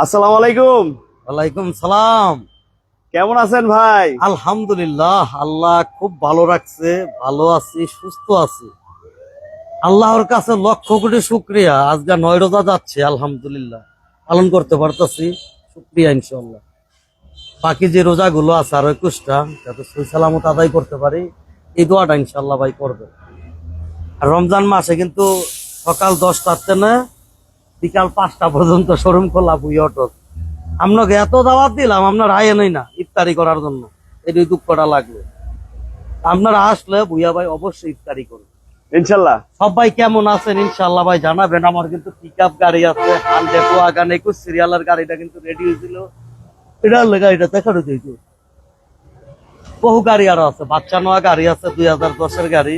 আসসালামু আলাইকুম। ওয়ালাইকুম সালাম। কেমন আছেন ভাই? আলহামদুলিল্লাহ আল্লাহ খুব ভালো রাখছে ভালো আছি সুস্থ আছি। আল্লাহর কাছে লক্ষ কোটি শুক্রিয়া। আজকে নয় রোজা যাচ্ছে আলহামদুলিল্লাহ। পালন করতে পারতাছি শুক্রিয়া ইনশাল্লাহ বাকি যে রোজাগুলো আছে আর একুশটা যাতে সই সালামত আদায় করতে পারি এই দোয়াটা ইনশাল্লাহ ভাই করবে। আর রমজান মাসে কিন্তু সকাল দশটাতে না বিকাল পাঁচটা পর্যন্ত শোরুম খোলা বুই অটো আপনাকে এত দাওয়াত দিলাম আপনার আয় নেই না ইফতারি করার জন্য। এই দুঃখটা লাগল। আপনারা আসলে ভুইয়া ভাই অবশ্যই ইফতারি করুন ইনশাল্লাহ। সবাই কেমন আছেন ইনশাল্লাহ ভাই জানাবেন। আমার কিন্তু পিক আপ গাড়ি আছে হান্ড্রেড ওয়াগান একুশ সিরিয়ালের গাড়িটা কিন্তু রেডি হয়েছিল। এটা হলে গাড়িটা দেখানো যাইতো বহু গাড়ি আরও আছে বাচ্চা নেওয়া গাড়ি আছে দুই হাজার দশের গাড়ি।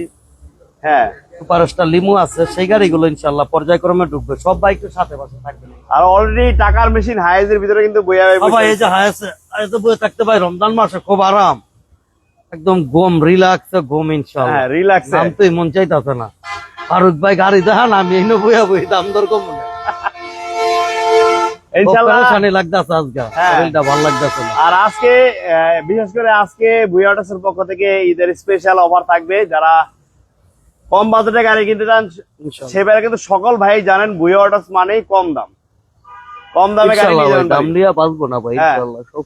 হ্যাঁ। সুপারস্টার লিমু আছে সেই গাড়িগুলো ইনশাল্লাহ পর্যায়ক্রমে ঢুকবে। সব বাইক তো সাথে পাশে থাকবে আর অলরেডি টাকার মেশিন ভিতরে কিন্তু বইয়া ভাই এই যে হায়াসে হায়াসে থাকতে ভাই রমজান মাসে খুব আরাম। একদম ঘুম রিল্যাক্স ঘুম ইনশাল্লাহ। হ্যাঁ রিল্যাক্স মন চাইতাছে না। ফারুক ভাই গাড়ি দেখান আমি এই বইয়া বই দাম দর কম হ্যাঁ। শরীরটা ভালো লাগতেছে না। আর আজকে আহ, বিশেষ করে আজকে বুয়াটাসের পক্ষ থেকে ঈদের স্পেশাল অফার থাকবে। যারা কম বাজেটে গাড়ি কিনতে চান। সেবারে কিন্তু সকল ভাই জানেন বুয়া অটাস মানেই কম দাম। কম দামে গাড়ি নিয়ে ভাই, যাবেন দাম দিয়া বাঁচবো না ভাই হ্যাঁ।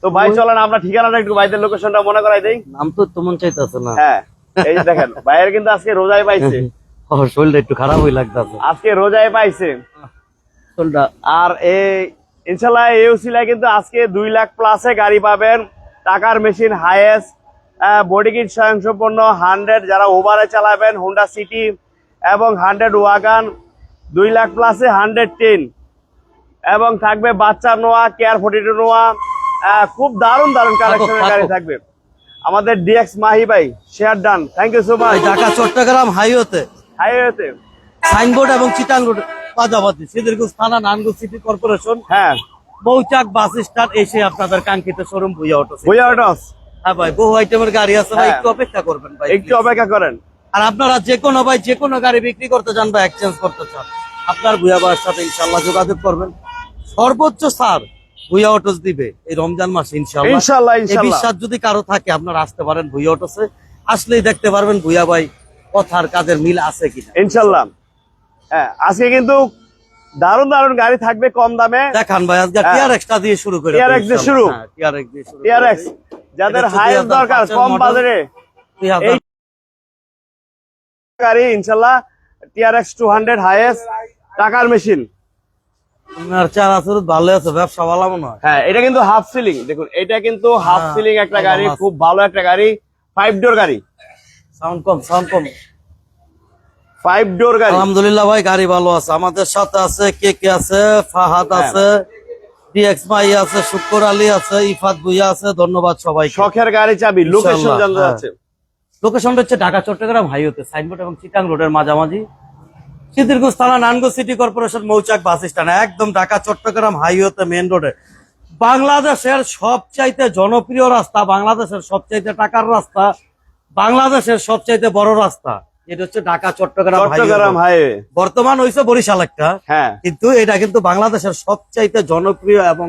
তো ভাই চলেন আমরা ঠিকানাটা একটু ভাইদের লোকেশনটা মনে করাই দেই। নাম তো তেমন চাইতেছে না। হ্যাঁ এই যে দেখেন ভাইয়ের কিন্তু আজকে রোজায় পাইছে। ও, শরীরটা একটু খারাপ হয়ে লাগতেছে। আজকে রোজায় পাইছে। শরীরটা আর এই ইনশাল্লাহ এই উসিলায় কিন্তু আজকে দুই লাখ প্লাসে গাড়ি পাবেন। টাকার মেশিন হাইয়েস্ট বডি কিট স্বয়ংসম্পন্ন হান্ড্রেড যারা ওভারে চালাবেন হোন্ডা সিটি এবং হান্ড্রেড ওয়াগান দুই লাখ প্লাসে হান্ড্রেড টেন এবং থাকবে বাচ্চা Noah care forty two Noah খুব দারুণ দারুণ কালেকশনের গাড়ি থাকবে। আমাদের ডিএক্স মাহি ভাই share done thank you so much Dhaka Chattogram হাইওয়েতে হাইওয়েতে সাইনবোর্ড এবং চিটাং রোড পাজাবাদি সিদ্দিরগঞ্জ থানা নানগঞ্জ সিটি কর্পোরেশন হ্যাঁ। মৌচাক বাস স্ট্যান্ড এসে আপনাদের কাঙ্ক্ষিত শোরুম বুঝা অটো বুঝা অটস হ্যাঁ ভাই বহু আইটেমের গাড়ি আছে ভাই হ্যাঁ। একটু অপেক্ষা করবেন ভাই একটু অপেক্ষা করেন। আর আপনারা যে কোনো ভাই যে কোনো গাড়ি বিক্রি করতে চান বা এক্সচেঞ্জ করতে চান আপনার ভুয়া ভাইয়ের সাথে ইনশাল্লাহ যোগাযোগ করবেন। সর্বোচ্চ ভুয়া অটোস দিবে এই রমজান মাসে ইনশাল্লাহ বিশ্বাস যদি কারও থাকে আপনারা আসতে পারেন ভুয়া অটোসে আসলেই দেখতে পারবেন ভুয়া ভাই কথার কাজের মিল আছে কিনা। ইনশাল্লাহ হ্যাঁ আজকে কিন্তু দারুণ দারুণ গাড়ি থাকবে কম দামে। দেখান ভাই আজকে হ্যাঁ। দিয়ে শুরু করে দিয়ে শুরু। টিআরএক্স দিয়ে শুরু টিআরএক্স যাদের হাইয়েস্ট দরকার কম বাজারে এই গাড়ি ইনশাল্লাহ টিআরএক্স টু হান্ড্রেড হাইয়েস্ট টাকার মেশিন আপনার চার আছে ভালো আছে ব্যবসা ভালো মনে হয়। হ্যাঁ এটা কিন্তু হাফ সিলিং দেখুন এটা কিন্তু হাফ হ্যাঁ, সিলিং একটা গাড়ি খুব ভালো একটা গাড়ি ফাইভ ডোর গাড়ি। সাউন্ড কম সাউন্ড কম। ফাইভ ডোর গাড়ি। আলহামদুলিল্লাহ ভাই গাড়ি ভালো আছে। আমাদের সাথে আছে কে কে আছে? ফাহাদ হ্যাঁ। আছে ডিএক্স মাই আছে আলী আছে ইফাত ভুইয়া আছে ধন্যবাদ সবাই শখের গাড়ি চাবি লোকেশন জানতে হ্যাঁ। লোকেশনটা হচ্ছে ঢাকা চট্টগ্রাম হাইওয়েতে সাইনবোর্ড এবং চিটাং রোডের মাঝামাঝি। সিদ্দিরগঞ্জ থানা Nanganj city corporation Mouchak bus stand একদম ঢাকা চট্টগ্রাম হাইওয়েতে মেন রোডে বাংলাদেশের সবচাইতে জনপ্রিয় রাস্তা বাংলাদেশের সবচাইতে টাকার রাস্তা বাংলাদেশের সবচাইতে বড় রাস্তা। এটা হচ্ছে ঢাকা চট্টগ্রাম চট্টগ্রাম হাইওয়ে হাইওয়ে বর্তমান হয়েছে বরিশাল একটা। হ্যাঁ। কিন্তু এটা কিন্তু বাংলাদেশের সবচাইতে জনপ্রিয় এবং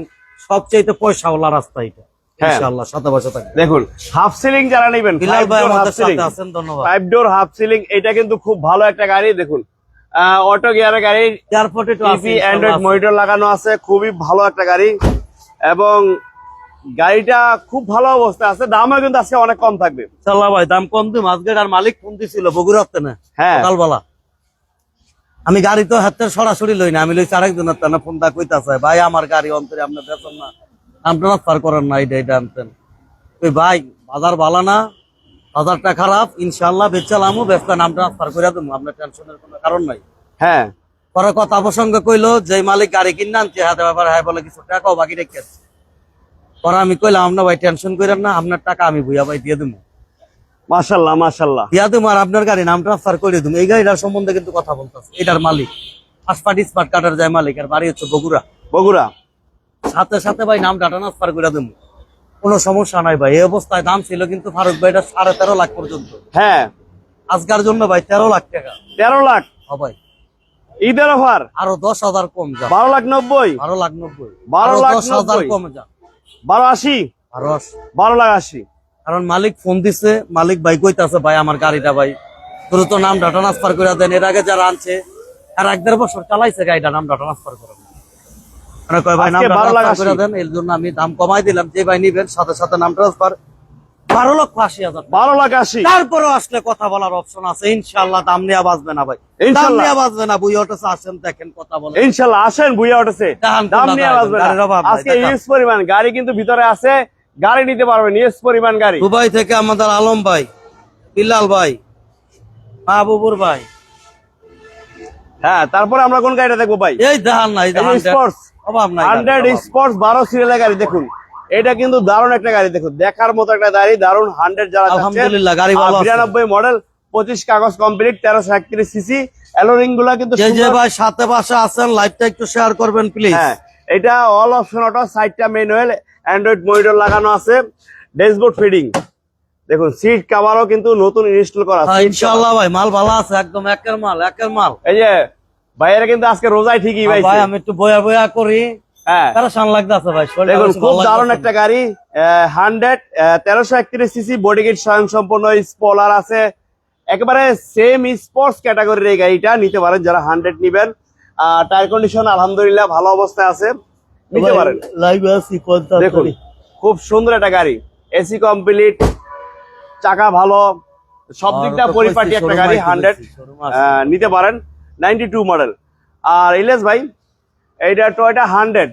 সবচাইতে পয়সাওয়ালা রাস্তা এটা। হ্যাঁ। ইনশাআল্লাহ সাথে বসে থাকবে। দেখুন হাফ সিলিং যারা নেবেন বিলাল ভাই আমাদের সাথে আছেন ধন্যবাদ। ফাইভ ডোর হাফ সিলিং এটা কিন্তু খুব ভালো একটা গাড়ি দেখুন। অটো গিয়ারের গাড়ি এয়ারপোর্ট একটু আছে, টিভি অ্যান্ড্রয়েড মনিটর লাগানো আছে খুবই ভালো একটা গাড়ি। এবং গাড়িটা খুব ভালো অবস্থা আছে দামও কিন্তু আজকে অনেক কম থাকবে। ইনশাআল্লাহ ভাই দাম কম দিম। আজকে আর মালিক ফোন দিছিল বগুড়াতে না হ্যাঁ। সকালবেলা। আমি গাড়ি তো হাতে সরাসরি লই না আমি লইছি আরেকজনের তার ফোন দা কইতাছে ভাই আমার গাড়ি অন্তরে আপনি বেতন না নাম ট্রান্সফার করেন না এটা এটা আনতেন। ওই ভাই বাজার ভালো না বাজারটা খারাপ ইনশাল্লাহ বেচালামও ব্যবসা নাম ট্রান্সফার করে দেবো আপনার টেনশনের কোনো কারণ নাই। হ্যাঁ। পরে কথা প্রসঙ্গে কইলো যে মালিক গাড়ি কিনে আনছে হাতে ব্যাপার হ্যাঁ বলে কিছু টাকাও বাকি রেখেছে। পরে আমি কইলাম আপনার ভাই টেনশন করেন না আপনার টাকা আমি ভুইয়া ভাই দিয়ে দেবো মাশাল্লাহ মাশাল্লাহ। দিয়া দেবো আর আপনার গাড়ি নাম ট্রান্সফার করে দেবো এই গাড়িটার সম্বন্ধে কিন্তু কথা বলতেছে। এটার মালিক। কাটার যায় মালিক। আর বাড়ি হচ্ছে বগুড়া। বগুড়া? সাথে সাথে ভাই নাম ডাটা ট্রান্সফার করে দেবো কোনো সমস্যা নাই ভাই। এই অবস্থায় দাম ছিল কিন্তু ফারুক ভাইটা সাড়ে তেরো লাখ পর্যন্ত। হ্যাঁ। আজকার জন্য ভাই তেরো লাখ টাকা। তেরো লাখ? ভাই। ঈদের অফার? আরও দশ হাজার কম যা। বারো লাখ নব্বই? বারো লাখ নব্বই। বারো লাখ দশ হাজার কম যা। বারো আশি? বারো লাখ আশি। কারণ মালিক ফোন দিছে মালিক ভাই কইতাছে ভাই আমার গাড়িটা ভাই দ্রুত নামটা ট্রান্সফার করে দেন। এর আগে যারা আনছে আর এক দেড় বছর চালাইছে গাড়িটা নামটা ট্রান্সফার করে কয় ভাই আজকে নামটা 12 ট্রান্সফার করে দেন। এর জন্য আমি দাম কমাই দিলাম যে ভাই নিবেন সাথে সাথে নাম ট্রান্সফার বারো লক্ষ আশি হাজার বারো লাখ আশি। তারপরেও আসলে কথা বলার অপশন আছে। ইনশাল্লাহ দাম নিয়ে বাঁচবে না ভাই। দাম ইনশাল্লাহ। বাঁচবে না বুই অটোসে আসেন দেখেন কথা বলেন। ইনশাল্লাহ আসেন বুইয়া উঠেছে দাম কোনটা নিয়ে দেখান, আসবে না। গাড়ির অভাব নাই, আজকে ইউজ পরিমাণ গাড়ি কিন্তু ভিতরে আছে গাড়ি নিতে পারবেন ইউজ পরিমাণ গাড়ি। দুবাই থেকে আমাদের আলম ভাই বিল্লাল ভাই মাহবুবুর ভাই। হ্যাঁ তারপরে আমরা কোন গাড়িটা দেখব ভাই? এই দেখান নাই স্পোর্টস অভাব নাই হান্ড্রেড স্পোর্টস বারো সিরিয়ালের গাড়ি দেখুন। এটা কিন্তু দারুণ একটা গাড়ি দেখুন দেখার মতো একটা গাড়ি দারুণ হান্ড্রেড যারা আলহামদুলিল্লাহ, গাড়ি ভালো। বিরানব্বই মডেল পঁচিশ কাগজ কমপ্লিট তেরোশো একত্রিশ সিসি অ্যালোরিংগুলা কিন্তু ভাই সাথে পাশে আছেন লাইভটা একটু শেয়ার করবেন প্লিজ হ্যাঁ এটা অল অপশন অটো সাইডটা ম্যানুয়াল অ্যান্ড্রয়েড মনিটর লাগানো আছে ড্যাশবোর্ড ফিডিং দেখুন সিট কাভারও কিন্তু নতুন ইনস্টল করা আছে। ইনশাআল্লাহ ভাই মাল ভালো আছে একদম একের মাল একের মাল। এই যে ভাইয়েরা কিন্তু আজকে রোজায় ঠিকই আর ভাই আমি একটু বয়া বয়া করি। হ্যাঁ। খুব দারুণ একটা গাড়ি হান্ড্রেড তেরোশো একত্রিশ সিসি বডি কিট স্বয়ং সম্পূর্ণ স্পলার আছে। একেবারে সেম স্পোর্টস ক্যাটাগরির এই গাড়িটা নিতে পারেন যারা হান্ড্রেড নিবেন। টায়ার কন্ডিশন আলহামদুলিল্লাহ ভালো অবস্থায় আছে। নিতে পারেন। দেখুন খুব সুন্দর একটা গাড়ি এসি কমপ্লিট চাকা ভালো সব দিকটা পরিপাটি একটা গাড়ি হান্ড্রেড নিতে পারেন নাইনটি টু মডেল আর ইলেস ভাই? এইটা টয়টা হান্ড্রেড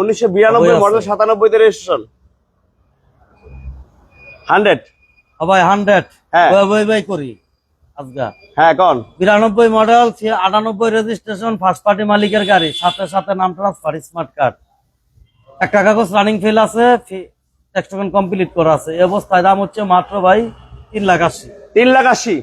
উনিশশো বিরানব্বই। মডেল সাতানব্বইতে রেজিস্ট্রেশন হান্ড্রেড ভাই হান্ড্রেড হ্যাঁ। করি। আজকা হ্যাঁ কন? বিরানব্বই মডেল আটানব্বই রেজিস্ট্রেশন ফার্স্ট পার্টি মালিকের গাড়ি। সাথে সাথে নাম ট্রান্সফার স্মার্ট কার্ড একটা কাগজ রানিং ফেল আছে টেক্সটোকেন কমপ্লিট করা আছে। এই অবস্থায় দাম হচ্ছে মাত্র ভাই তিন লাখ আশি। তিন লাখ আশি?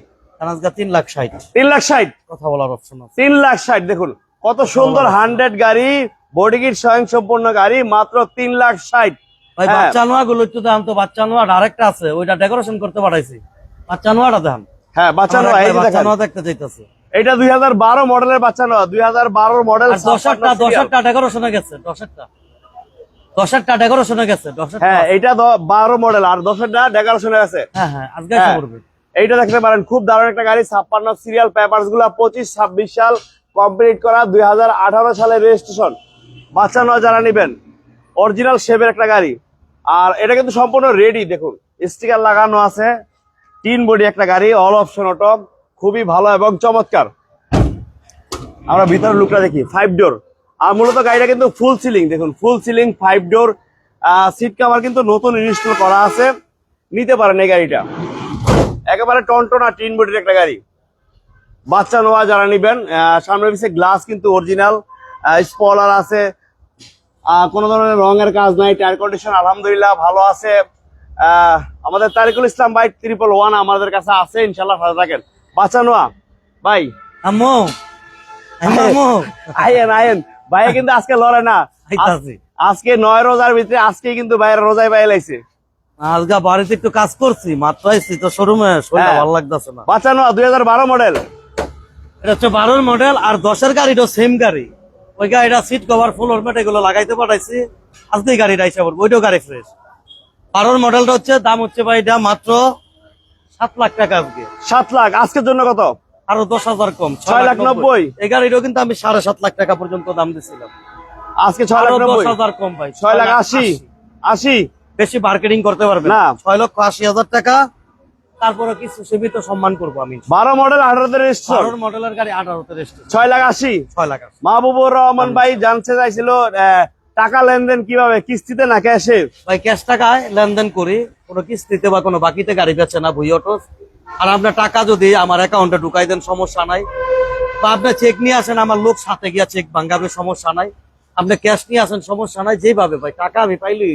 তিন লাখ ষাট। তিন লাখ ষাট? কথা বলার অপশন আছে। তিন লাখ ষাট দেখুন। কত সুন্দর হান্ড্রেড গাড়ি বডি কিট স্বয়ং সম্পূর্ণ গাড়ি মাত্র তিন লাখ ষাট। হ্যাঁ। বাচ্চা নোয়া গুলো একটু দাম তো বাচ্চা নোয়া আরেকটা আছে ওইটা ডেকোরেশন করতে পাঠাইছি। বাচ্চা নোয়াটা দেখান। হ্যাঁ বাচ্চা নয় বাচ্চা নোয়া দেখতে চাইতেছে। এটা দুই হাজার বারো মডেলের বাচ্চা নয় দুই হাজার বারো মডেল আর দশেরটা দশেরটা ডেকোরেশনে গেছে দশেরটা দশেরটা ডেকোরেশনে গেছে দশেরটা হ্যাঁ এটা বারো মডেল আর দশেরটা ডেকারেশনে আছে হ্যাঁ হ্যাঁ আজকে হ্যাঁ। করবে এইটা দেখতে পারেন খুব দারুণ একটা গাড়ি ছাপ্পান্ন সিরিয়াল পেপারসগুলা পঁচিশ ছাব্বিশ সাল। কমপ্লিট করা দুই হাজার আঠারো সালের রেজিস্ট্রেশন। বাচ্চা নয় যারা নিবেন অরিজিনাল শেপের একটা গাড়ি। আর এটা কিন্তু সম্পূর্ণ রেডি দেখুন স্টিকার লাগানো আছে তিন বডি একটা গাড়ি অল অপশন অটো খুবই ভালো এবং চমৎকার। আমরা ভিতরে লুকটা দেখি ফাইভ ডোর আর মূলত গাড়িটা কিন্তু ফুল সিলিং দেখুন full ceiling five door seat cover কিন্তু নতুন ইনস্টল করা আছে। নিতে পারেন এই গাড়িটা। একেবারে টনটনা টিন বডির একটা গাড়ি। বাচ্চা নোয়া যারা নিবেন আহ, সামনের পিছিয়ে গ্লাস কিন্তু অরিজিনাল স্পলার আছে। কোনো ধরনের রঙের কাজ নাই টায়ার কন্ডিশন আলহামদুলিল্লাহ ভালো আছে। আমাদের Tarikul Islam bike triple one আমাদের কাছে আছে ইনশাল্লাহ ভালো থাকেন। বাচ্চা নোয়া ভাই। আম্মু আয়েন আয়েন ভাই কিন্তু আজকে লড়ে না। আজকে নয় রোজার ভিতরে আজকে কিন্তু বাইরে রোজায় বাইরে লাইছে আজকে বাড়িতে একটু কাজ করছি মাত্র তো শোরুমে হ্যাঁ। ভালো লাগতেছে না। বাচ্চা নোয়া দুই হাজার বারো মডেল এটা হচ্ছে বারোর মডেল আর দশের গাড়িটা সেম গাড়ি। ওই গাড়িটা সিট কভার ফুল হেলমেট এগুলো লাগাইতে পাঠাইছি। গাড়িটা হিসাব করব ওইটাও গাড়ি ফ্রেশ বারোর মডেলটা হচ্ছে দাম হচ্ছে ভাই এটা মাত্র সাত লাখ টাকা আজকে। সাত লাখ আজকের জন্য কত? আরও দশ হাজার কম ছয় লাখ নব্বই। এই গাড়িটাও কিন্তু আমি সাড়ে সাত লাখ টাকা পর্যন্ত দাম দিছিলাম। আজকে ছয় লাখ দশ হাজার কম ভাই ছয় লাখ আশি। আশি। বেশি মার্কেটিং করতে পারবে না। না। ছয় লক্ষ আশি হাজার টাকা। তারপরে কিছু সীমিত সম্মান করব আমি। বারো মডেল আঠারোতে রেজিস্ট্রেশন মডেলের গাড়ি আঠারোতে রেস্ট ছয় লাখ আশি। ছয় লাখ আশি। মাহবুবুর রহমান ভাই জানতে চাইছিল টাকা লেনদেন কীভাবে কিস্তিতে না ক্যাশে? ভাই ক্যাশ টাকায় লেনদেন করি কোনো কিস্তিতে বা কোনো বাকিতে গাড়ি বেচে না ভুই অটো। আর আপনার টাকা যদি আমার অ্যাকাউন্টে ঢুকাই দেন সমস্যা নাই। বা আপনি চেক নিয়ে আসেন আমার লোক সাথে গিয়া চেক ভাঙ্গাবে সমস্যা নাই। আপনি ক্যাশ নিয়ে আসেন সমস্যা নাই। যেভাবে ভাই টাকা আমি পাইলে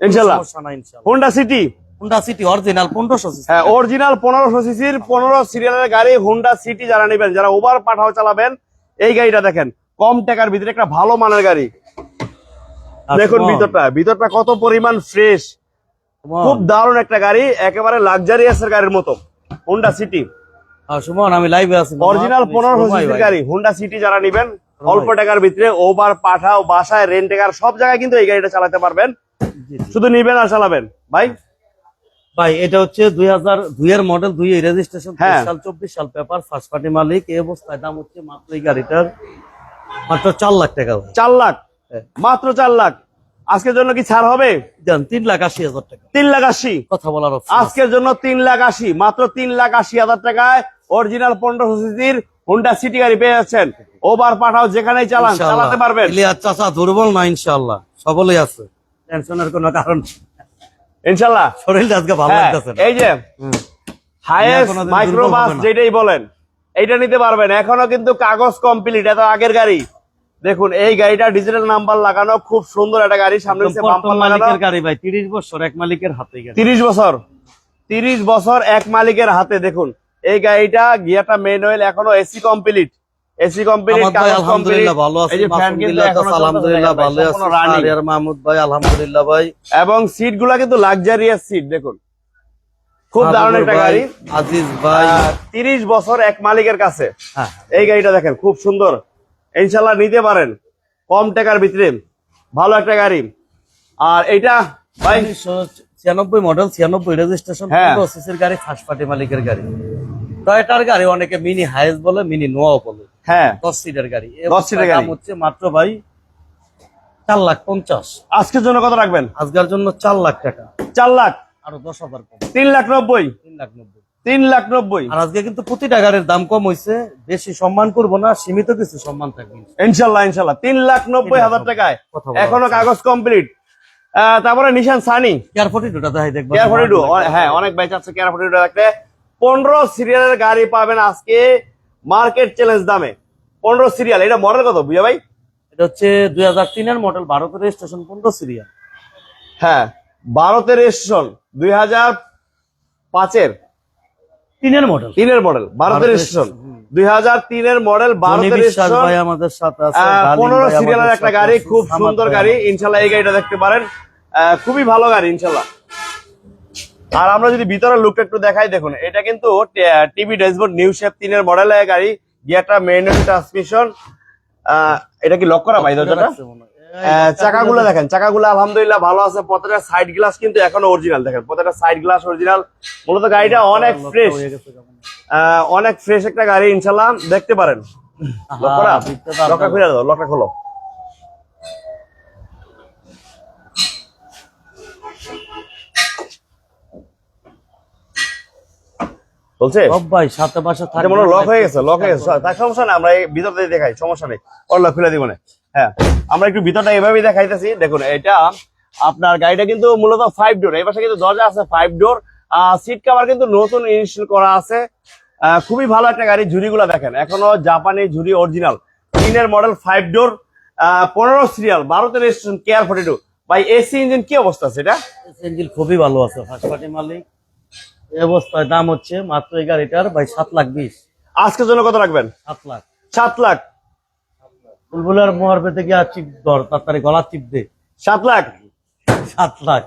ইনশাল্লাহ। সমস্যা নাই ইনশাল্লাহ। Honda City Honda City original পনেরোশো হ্যাঁ অরিজিনাল পনেরোশো সিসির পনেরো সিরিয়ালের গাড়ি হোন্ডা সিটি যারা নেবেন যারা ওভার পাঠাও চালাবেন এই গাড়িটা দেখেন কম টাকার ভিতরে একটা ভালো মানের গাড়ি। দেখুন ভিতরটা ভিতরটা কত পরিমাণ ফ্রেশ খুব দারুণ একটা গাড়ি একেবারে লাক্সারিয়াস এর গাড়ির মতো হোন্ডা সিটি সুমন আমি লাইভে আছি অরিজিনাল পনেরো সিসির গাড়ি হুন্ডা সিটি যারা নিবেন অল্প টাকার ভিতরে ওভার পাঠাও বাসায় রেন্ট টাকার সব জায়গায় কিন্তু এই গাড়িটা চালাতে পারবেন। শুধু নিবেন আর চালাবেন। ভাই ভাই এটা হচ্ছে দুই হাজার দুই এর মডেল দুই রেজিস্ট্রেশন। সাল চব্বিশ সাল পেপার ফার্স্ট পার্টি মালিক। এই অবস্থায় দাম হচ্ছে মাত্র এই গাড়িটার মাত্র চার লাখ টাকা চার লাখ? হ্যাঁ। মাত্র চার লাখ? আজকের জন্য কি ছাড় হবে? তিন লাখ আশি হাজার টাকা। তিন লাখ আশি? কথা বলার আজকের জন্য তিন লাখ আশি মাত্র তিন লাখ আশি হাজার টাকায় অরিজিনাল পনেরো সিসির হুন্ডা সিটি গাড়ি পেয়ে যাচ্ছেন। ওভার পাঠাও যেখানেই চালান চালাতে পারবেন। চাচা দুর্বল না ইনশাল্লাহ সবলই আছে। টেনশনের কোনো কারণ নেই। ইনশাল্লাহ শরীরটা আজকে ভালো হ্যাঁ, লাগতেছে এই যে হাইয়েস্ট মাইক্রোবাস। যেটাই বলেন এইটা নিতে পারবেন। এখনও কিন্তু কাগজ কমপ্লিট এত আগের গাড়ি। দেখুন এই গাড়িটা ডিজিটাল নাম্বার লাগানো খুব সুন্দর একটা গাড়ি সামনে মালিকের গাড়ি ভাই তিরিশ বছর এক মালিকের হাতে গাড়ি। তিরিশ বছর তিরিশ বছর এক মালিকের হাতে। দেখুন এই গাড়িটা গিয়ারটা মেন অয়েল এখনও এসি কমপ্লিট এসি আমার আলহামদুলিল্লাহ ভালো আছে আলহামদুলিল্লাহ ভালো আছে। আর মাহমুদ ভাই আলহামদুলিল্লাহ ভাই। এবং সিটগুলা কিন্তু লাক্সারিয়াস সিট দেখুন। খুব দারুণ একটা গাড়ি। আজিজ ভাই। তিরিশ বছর এক মালিকের কাছে। হ্যাঁ এই গাড়িটা দেখেন খুব সুন্দর। ইনশাল্লাহ নিতে পারেন। কম টাকার ভিতরে। ভালো একটা গাড়ি। আর এইটা ভাই ছিয়ানব্বই মডেল ছিয়ানব্বই রেজিস্ট্রেশন হ্যাঁ। পনেরো গাড়ি ফার্স্ট পার্টি মালিকের গাড়ি। টয়টার গাড়ি অনেকে মিনি হাইস বলে মিনি নোয়াও বলে। হ্যাঁ। দশ সিটের গাড়ি। 10 সিটের গাড়ি। হচ্ছে মাত্র ভাই চার লাখ পঞ্চাশ। আজকের জন্য কত রাখবেন? আজকের জন্য চার লাখ টাকা। চার লাখ? আরও দশ হাজার তিন লাখ নব্বই? তিন লাখ নব্বই। তিন লাখ নব্বই? আর আজকে কিন্তু প্রতিটা গাড়ির দাম কম হয়েছে বেশি সম্মান করব না সীমিত কিছু সম্মান থাকবে। ইনশাল্লাহ ইনশাল্লাহ। তিন লাখ নব্বই হাজার টাকায়। এখনও কাগজ কমপ্লিট তারপরে নিশান সানি কেয়ার ফোর্টি টুটা দেখাই দেখব। কেয়ার ফোর্টি টু হ্যাঁ অনেক বাইক আছে কেয়ার ফোর্টি টু রাখতে পনেরো সিরিয়ালের গাড়ি পাবেন আজকে। মার্কেট চ্যালেঞ্জ দামে। পনেরো সিরিয়াল এটা মডেল কত বুঝা ভাই? এটা হচ্ছে দুই হাজার তিনের মডেল ভারতের রেজিস্ট্রেশন পনেরো সিরিয়াল হ্যাঁ ভারতের রেজিস্ট্রেশন দুই হাজার পাঁচের। তিনের মডেল তিনের মডেল ভারতের রেজিস্ট্রেশন দুই হাজার তিনের মডেল ভারতের পনেরো সিরিয়ালের একটা গাড়ি খুব সুন্দর গাড়ি। ইনশাল্লাহ এই গাড়িটা দেখতে পারেন। খুবই ভালো গাড়ি ইনশাল্লাহ। আর আমরা যদি ভিতরে লুকটা একটু দেখাই দেখুন এটা কিন্তু টিভি ড্যাশবোর্ড নিউ শেপ তিনের মডেলের গাড়ি। গিয়ারটা ম্যানুয়াল ট্রান্সমিশন এটা কি লক করা ভাই দরজাটা? হয়। চাকাগুলো দেখেন চাকাগুলো আলহামদুলিল্লাহ ভালো আছে। প্রত্যেকটা সাইড গ্লাস কিন্তু এখনও অরিজিনাল দেখেন প্রত্যেকটা সাইড গ্লাস অরিজিনাল মূলত গাড়িটা অনেক ফ্রেশ হয়ে অনেক ফ্রেশ একটা গাড়ি ইনশাল্লাহ দেখতে পারেন। লক করা? লকটা খুলে দাও লকটা খোলো। বলছে ভাই সাথে পাশে এটা থাকবে মনে লক হয়ে গেছে লক হয়ে গেছে। তার সমস্যা না আমরা এই দেখাই সমস্যা নেই। লক খুলে দিব না হ্যাঁ আমরা একটু ভিতরটা এভাবেই দেখাইতেছি। দেখুন এটা আপনার গাড়িটা কিন্তু মূলত ফাইভ ডোর এই পাশে কিন্তু দরজা আছে ফাইভ ডোর সিট কভার কিন্তু নতুন ইনস্টল করা আছে। খুবই ভালো একটা গাড়ি ঝুড়িগুলো দেখেন। এখনও জাপানি ঝুড়ি অরিজিনাল তিনের মডেল ফাইভ ডোর পনেরো সিরিয়াল বারোতে রেজিস্ট্রেশন কেয়ার ফোর্টি টু ভাই এসি ইঞ্জিন কি অবস্থা আছে এটা? ইঞ্জিন খুবই ভালো আছে ফার্স্ট পার্টি মালিক। এই অবস্থায় দাম হচ্ছে মাত্র এই গাড়িটার ভাই সাত লাখ বিশ। আজকের জন্য কত রাখবেন? সাত লাখ। সাত লাখ। বুলবুলের মোহর পেতে গিয়ে চিপ ধর তাড়াতাড়ি গলা চিপ দে। সাত লাখ? সাত লাখ।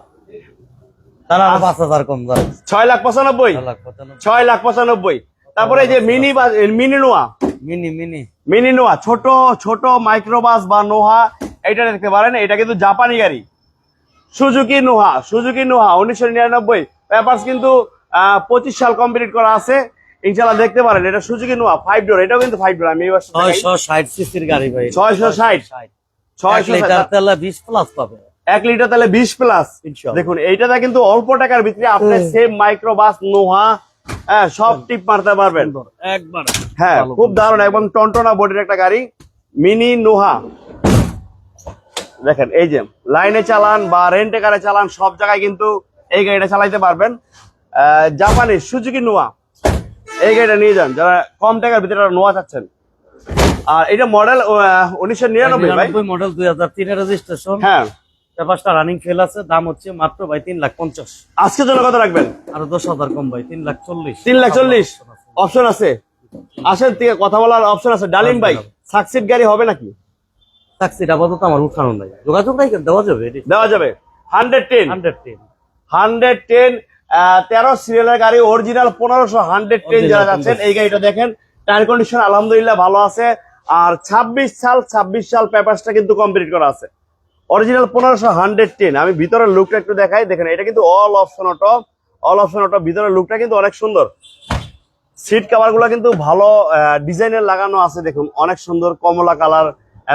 তারা পাঁচ হাজার কম ছয় লাখ পঁচানব্বই? ছয় লাখ পঁচানব্বই। তারপরে এই যে mini bus mini Noah? Mini mini. Mini Noah ছোট ছোট মাইক্রোবাস বা নোহা এটা দেখতে পারেন এটা কিন্তু জাপানি গাড়ি। সুজুকি নোহা সুজুকি নোহা উনিশশো নিরানব্বই। পেপার্স কিন্তু পঁচিশ সাল কমপ্লিট করা আছে। ইনশাল্লাহ দেখতে পারেন এটা সুজুকি নোহা ফাইভ ডোর এটাও কিন্তু ফাইভ ডোর আমি এবার ছয়শো ষাট সিসির গাড়ি ভাই। ছয়শো ষাট? ছয়শো তেলে বিশ প্লাস পাবে। এক লিটার তাহলে বিশ প্লাস দেখুন এইটাতে কিন্তু অল্প টাকার ভিতরে আপনি সেম মাইক্রোবাস নোহা হ্যাঁ সব টিপ মারতে পারবেন। একবার। হ্যাঁ খুব দারুণ একদম টনটনা বডির একটা গাড়ি মিনি নোহা। দেখেন এই যে লাইনে চালান বা রেন্টে কারে চালান সব জায়গায় কিন্তু এই গাড়িটা চালাইতে পারবেন। জাপানি সুজুকি নোয়া। এই গাড়িটা নিয়ে যান যারা কম টাকার ভিতরে নোয়া চাচ্ছেন। আর এটা মডেল উনিশশো নিরানব্বই মডেল দুই হাজার তিনের রেজিস্ট্রেশন হ্যাঁ। পেপারটা রানিং ফেল আছে দাম হচ্ছে মাত্র ভাই তিন লাখ পঞ্চাশ। আজকের জন্য কত রাখবেন? আরও দশ হাজার কম ভাই তিন লাখ চল্লিশ। তিন লাখ চল্লিশ? অপশন আছে। আসেন থেকে কথা বলার অপশন আছে। ডালিম ভাই সাকসিড গাড়ি হবে নাকি? ট্যাক্সিটা আপাতত আমার উঠানো নাই। যোগাযোগ নাই দেওয়া যাবে দেওয়া যাবে। Hundred ten hundred ten hundred ten তেরো সিরিয়ালের গাড়ি অরিজিনাল পনেরোশো হান্ড্রেড টেন যারা যাচ্ছেন এই গাড়িটা দেখেন টায়ার কন্ডিশন আলহামদুলিল্লাহ ভালো আছে। আর ছাব্বিশ সাল ছাব্বিশ সাল পেপারসটা কিন্তু কমপ্লিট করা আছে। অরিজিনাল পনেরোশো হান্ড্রেড টেন আমি ভিতরের লুকটা একটু দেখাই। দেখেন এটা কিন্তু all option auto all option auto ভিতরের লুকটা কিন্তু অনেক সুন্দর। সিট কাভারগুলো কিন্তু ভালো ডিজাইনের লাগানো আছে দেখুন অনেক সুন্দর কমলা কালার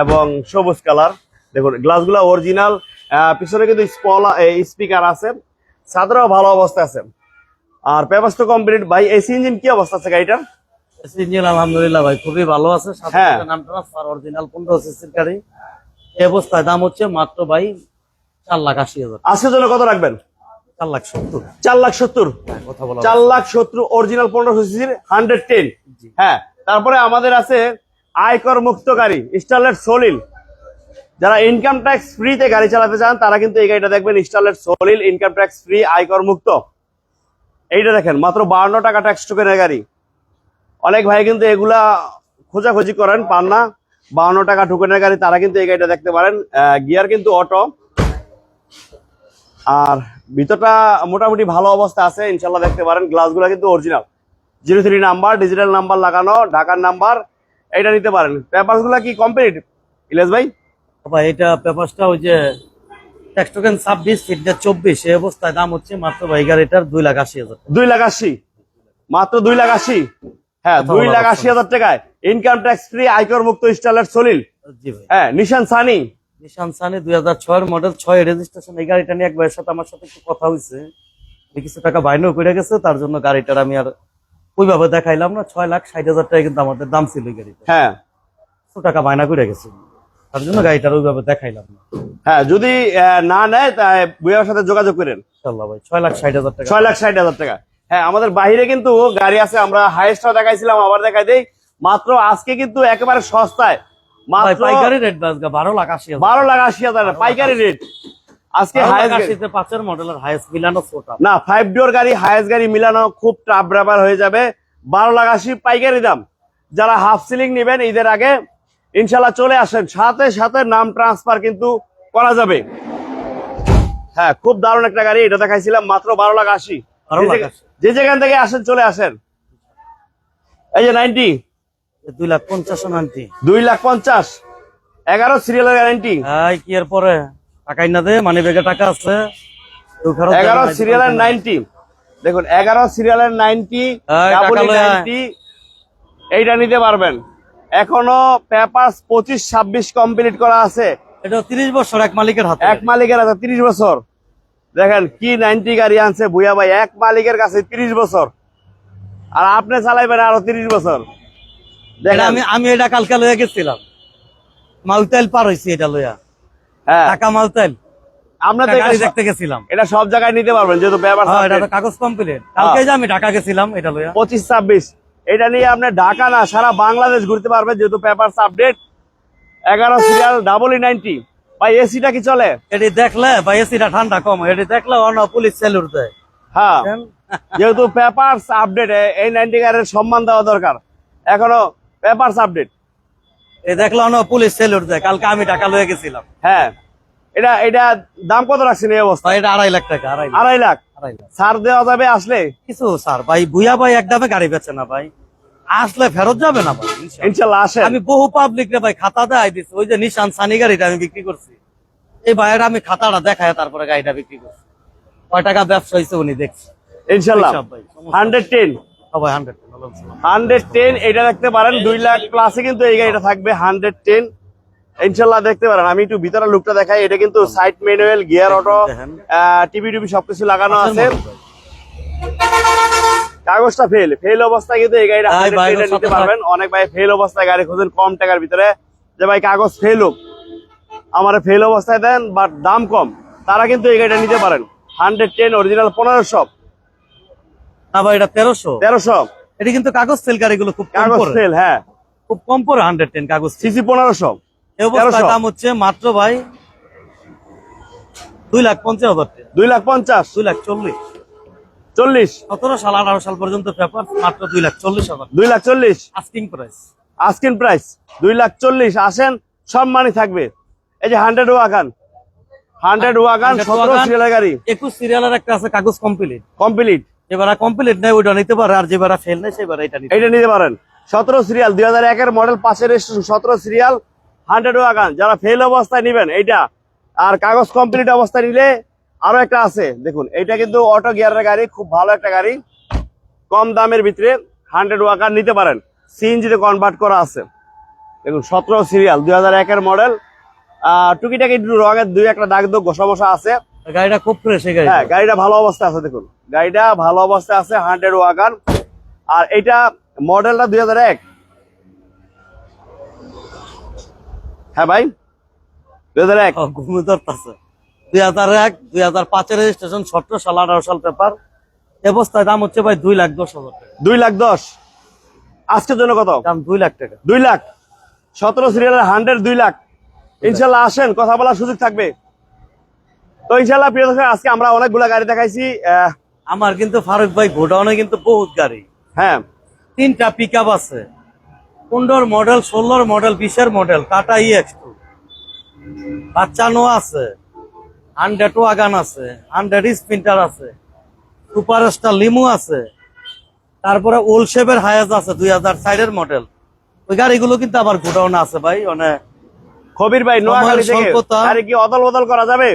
এবং সবুজ কালার দেখুন গ্লাসগুলো অরিজিনাল পিছনে কিন্তু স্পিকার আছে। ছাদরাও ভালো অবস্থা আছে। আর পেপারস তো কমপ্লিট ভাই এসি ইঞ্জিন কি অবস্থা আছে গাড়িটার? ইঞ্জিন আলহামদুলিল্লাহ ভাই খুবই ভালো আছে। হ্যাঁ। নাম ট্রান্সফার অরিজিনাল পনেরো সিসির গাড়ি। এই অবস্থায় দাম হচ্ছে মাত্র ভাই চার লাখ আশি হাজার। আজকের জন্য কত রাখবেন? চার লাখ সত্তর। চার লাখ সত্তর। হ্যাঁ, কথা বলা চার লাখ সত্তর অরিজিনাল পনেরো সিসির হান্ড্রেড টেন জি। হ্যাঁ তারপরে আমাদের আছে আয়কর মুক্ত গাড়ি স্টারলেট সলিল যারা ইনকাম ট্যাক্স ফ্রিতে গাড়ি চালাতে চান, তারা কিন্তু এই গাড়িটা দেখবেন স্টারলেট সলিল ইনকাম ট্যাক্স ফ্রি আয়কর মুক্ত। এইটা দেখেন, মাত্র বাহান্ন টাকা ট্যাক্স টোকেনের গাড়ি। অনেক ভাই কিন্তু এগুলা খোঁজাখুঁজি করেন, পান না। বাহান্ন টাকা টোকেনের গাড়ি, তারা কিন্তু এই গাড়িটা দেখতে পারেন। গিয়ার কিন্তু অটো আর ভিতরটা মোটামুটি ভালো অবস্থা আছে ইনশাল্লাহ দেখতে পারেন। গ্লাসগুলো কিন্তু original zero three number digital number লাগানো, ঢাকার নাম্বার এটা নিতে পারেন। পেপারসগুলা কি কমপ্লিট ইলেশ ভাই? ভাই এটা পেপারসটা ওই যে ট্যাক্স টোকেন ছাব্বিশ ফিটটা চব্বিশ এই অবস্থায় দাম হচ্ছে মাত্র ভাই গাড়িটার দুই লাখ আশি হাজার দুই লাখ আশি? মাত্র দুই লাখ আশি? হ্যাঁ দুই লাখ আশি হাজার টাকায়। ইনকাম ট্যাক্স ফ্রি আয়কর মুক্ত স্টাইলার সলিল হ্যাঁ নিশান সানি নিশান সানি দুই হাজার ছয়ের মডেল ছয় রেজিস্ট্রেশন এই গাড়িটা নিয়ে এক ভাইয়ের সাথে আমার সাথে একটু কথা হয়েছে। কিছু টাকা বাইনেও করে গেছে তার জন্য গাড়িটার আমি আর ওইভাবে দেখাইলাম না। ছয় লাখ ষাট হাজার টাকা কিন্তু আমাদের দাম ছিল গাড়িটা। হ্যাঁ। টাকা বায়না করে গেছে। তার জন্য গাড়িটার ওইভাবে দেখাইলাম না। হ্যাঁ যদি না নেয় তাই বুয়ার সাথে যোগাযোগ করেন। ইনশাল্লাহ ভাই ছয় লাখ ষাট হাজার টাকা। ছয় লাখ ষাট হাজার টাকা। হ্যাঁ আমাদের বাইরে কিন্তু গাড়ি আছে আমরা হাইয়েস্টও দেখাইছিলাম আবার দেখাই দেই। মাত্র আজকে কিন্তু একেবারে সস্তায়। মাত্র পাইকারি রেট বারো লাখ আশি বারো লাখ আশি হাজার পাইকারি রেট আজকে হাইয়েস্ট পাঁচের মডেলের হাইস্ট মিলানো না ফাইভ ডোর গাড়ি হাইয়েস্ট গাড়ি মিলানো খুব টাফ ব্যাপার হয়ে যাবে। বারো লাখ আশি পাইকারি দাম। যারা হাফ সিলিং নেবেন ঈদের আগে ইনশাল্লাহ চলে আসেন। সাথে সাথে নাম ট্রান্সফার কিন্তু করা যাবে। হ্যাঁ খুব দারুণ একটা গাড়ি এটা দেখাইছিলাম মাত্র বারো লাখ আশি। 12 লাখ যে- যেখান থেকে আসেন চলে আসেন। এই যে নাইনটি দুই লাখ পঞ্চাশ নাইনটি দুই লাখ পঞ্চাশ। এগারো সিরিয়ালের গ্যারান্টি এই কি এর পরে? টাকাই না দে মানে বেগে টাকা আছে। এগারো সিরিয়ালের নাইনটি দেখুন এগারো সিরিয়ালের নাইনটি। এইটা নিতে পারবেন। এখনও পেপার পঁচিশ ছাব্বিশ কমপ্লিট করা আছে। এটা তিরিশ বছর এক মালিকের হাতে। এক মালিকের তিরিশ বছর। দেখেন কি নাইনটি গাড়ি আনছে ভুয়া ভাই। এক মালিকের কাছে তিরিশ বছর। আর আপনি চালাইবেন আরও তিরিশ বছর। দেখেন। আমি আমি এটা কালকে লইয়া গেছিলাম। মালতাইল পার হয়েছি এটা লইয়া। হ্যাঁ। টাকা মালতাইল আমরা তো গাড়ি দেখতে গেছিলাম। এটা সব জায়গায় নিতে পারবেন যেহেতু হ্যাঁ এটা তো কাগজ কমপ্লিট কালকে যে আমি ঢাকা গেছিলাম এটা লইয়া। পঁচিশ ছাব্বিশ। এটা নিয়ে আপনি ঢাকা না সারা বাংলাদেশ ঘুরতে পারবেন যেহেতু পেপার আপডেট এগারো সিরিয়াল ডাবল ই নাইনটি ভাই এসিটা কি চলে? এটি দেখলে বা এসিটা ঠান্ডা কম এটি দেখলে অন্য পুলিশ সেলুট দেয়। হ্যাঁ। যেহেতু পেপারস আপডেট এই নাইনটি গাড়ির সম্মান দেওয়া দরকার। এখনও পেপারস আপডেট এ দেখলে অন্য পুলিশ দেয়। কালকে আমি গেছিলাম। হ্যাঁ। এটা এটা দাম কত রাখছেন এই অবস্থা? এটা আড়াই লাখ টাকা আড়াই লাখ। ছাড় দেওয়া যাবে আসলে? কিছু স্যার ভাই বুয়া ভাই একদমে গাড়ি বেচে না ভাই। আসলে ফেরত যাবে না ভাই। ইনশাল্লাহ। আসেন আমি বহু পাবলিক রে ভাই খাতা দেয় দিচ্ছি ওই যে নিশান সানি গাড়িটা আমি বিক্রি করছি। এই ভাইয়েরা আমি খাতাটা দেখায় তারপরে গাড়িটা বিক্রি করছি। কয় টাকা ব্যবসা হয়েছে উনি দেখছি। ইনশাল্লাহ। Hundred ten. সবাই হান্ড্রেড হান্ড্রেড টেন এটা দেখতে পারেন দুই লাখ প্লাসে কিন্তু এই গাড়িটা থাকবে হান্ড্রেড টেন। ইনশাল্লাহ দেখতে পারেন। আমি একটু ভিতরে লুকটা দেখাই। এটা কিন্তু side manual gear auto. TV TV সবকিছু লাগানো আছে। কাগজটা ফেল ফেল অবস্থায় কিন্তু এই গাড়িটা ভাই, 100 ভাই, টেনে ওর সাথে নিতে পারবেন। অনেক ভাই ফেল অবস্থায় গাড়ি খোঁজেন কম টাকার ভিতরে। যে ভাই কাগজ ফেল হোক আমার ফেল অবস্থায় দেন বাট দাম কম। তারা কিন্তু এই গাড়িটা নিতে পারেন। হান্ড্রেড টেন অরিজিনাল পনেরোশো। এটা তেরোশো। তেরোশো। এটা কিন্তু কাগজ সেল গাড়িগুলো খুব কম কাগজ ফেল হ্যাঁ। খুব কম পড়ে হান্ড্রেড টেন কাগজ সিসি পনেরোশো। এই অবস্থায় দাম হচ্ছে মাত্র ভাই দুই লাখ পঞ্চাশ হাজার দুই লাখ পঞ্চাশ। দুই লাখ চল্লিশ। চল্লিশ। সতেরো সাল আঠারো সাল পর্যন্ত পেপার মাত্র দুই লাখ চল্লিশ হাজার দুই লাখ চল্লিশ। আস্কিং প্রাইস আস্কিন প্রাইস দুই লাখ চল্লিশ। আসেন সব মানি থাকবে। এই যে হান্ড্রেড ওয়াগান হান্ড্রেড ওয়াগান 100 সতেরো সিরিয়ালের গাড়ি। একুশ সিরিয়ালের একটা আছে কাগজ কমপ্লিট কমপ্লিট যেবার কমপ্লিট নেই ওইটা নিতে পারে আর যেবার ফেল নেই সেবার এটা নিতে পারেন। সতেরো সিরিয়াল দুই হাজার একের মডেল পাঁচের সতেরো সিরিয়াল হান্ড্রেড ওয়াগান যারা ফেল অবস্থায় নিবেন এইটা। আর কাগজ কমপ্লিট অবস্থায় নিলে আরও একটা আছে। দেখুন এইটা কিন্তু অটো গিয়ারের গাড়ি খুব ভালো একটা গাড়ি। কম দামের ভিতরে হান্ড্রেড ওয়াগান নিতে পারেন। সিএনজিতে কনভার্ট করা আছে। দেখুন সতেরো সিরিয়াল দুই হাজার একের মডেল টুকিটাকি একটু রঙের দুই একটা দাগ দোগ সমস্যা আছে। গাড়িটা খুব ফ্রেশ হ্যাঁ গাড়িটা ভালো অবস্থায় আছে দেখুন। গাড়িটা ভালো অবস্থায় আছে হান্ড্রেড ওয়াগান। আর এটা মডেলটা দুই হাজার এক। হ্যাঁ ভাই? দুই হাজার এক। ঘুমে ধরতেছে। দুই হাজার এক দুই হাজার পাঁচের রেজিস্ট্রেশন সতেরো সাল আঠারো সাল পেপার অবস্থায় দাম হচ্ছে ভাই দুই লাখ দশ হাজার টাকা। দুই লাখ দশ। আজকের জন্য কত? দাম দুই লাখ টাকা। দুই লাখ। সতেরো সিরিয়ালের হান্ড্রেড দুই লাখ। ইনশাল্লাহ আসেন কথা বলার সুযোগ থাকবে। তো ইনশাল্লাহ প্রিয় দর্শক আজকে আমরা অনেকগুলা গাড়ি দেখাইছি আমার কিন্তু ফারুক ভাই গোডাউনে কিন্তু বহুত গাড়ি। হ্যাঁ। তিনটা পিক আপ আছে। পনেরোর মডেল ষোলোর মডেল বিশের model Tata E X two বাচ্চানো আছে। হান্ড্রেড ওয়াগান আছে হান্ড্রেড স্পিন্টার আছে সুপার স্টার লিমু আছে। তারপরে ওল শেপের হায়াজ আছে দুই হাজার সাইডের মডেল ওই গাড়িগুলো কিন্তু আবার গোডাউন আছে ভাই মানে খবির ভাই নোয়াখালী থেকে। গাড়ি কি অদল বদল করা যাবে?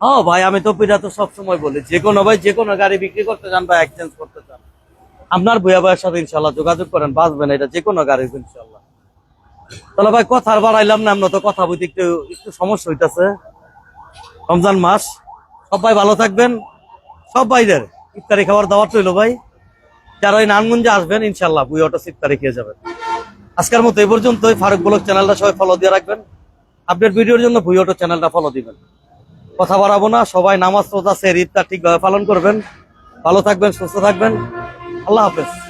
হ্যাঁ ভাই আমি তো পিঠা তো সবসময় বলি যে কোনো ভাই যে কোনো গাড়ি বিক্রি করতে চান বা এক্সচেঞ্জ করতে চান। আপনার ভুয়া ভাইয়ের সাথে ইনশাল্লাহ যোগাযোগ করেন, বাঁচবেন এটা যে কোনো গাড়ি ইনশাল্লাহ তাহলে ভাই কথা আর বাড়াইলাম না, আমরা তো কথা বলতে একটু একটু সমস্যা হইতেছে। রমজান মাস, সবাই ভালো থাকবেন। সব ভাইদের ইফতারি খাবার দাওয়াত রইল ভাই। যারা ওই নানগঞ্জে আসবেন ইনশাল্লাহ বুই অটো ইফতারি খেয়ে যাবেন। আজকের মতো এই পর্যন্তই। ফারুক ব্লগ চ্যানেলটা সবাই ফলো দিয়ে রাখবেন। আপডেট ভিডিওর জন্য ভুই অটো চ্যানেলটা ফলো দিবেন। কথা বাড়াবো না, সবাই নামাজ রোজা সে ঈদটা ঠিকভাবে পালন করবেন। ভালো থাকবেন, সুস্থ থাকবেন। আল্লাহ হাফেজ।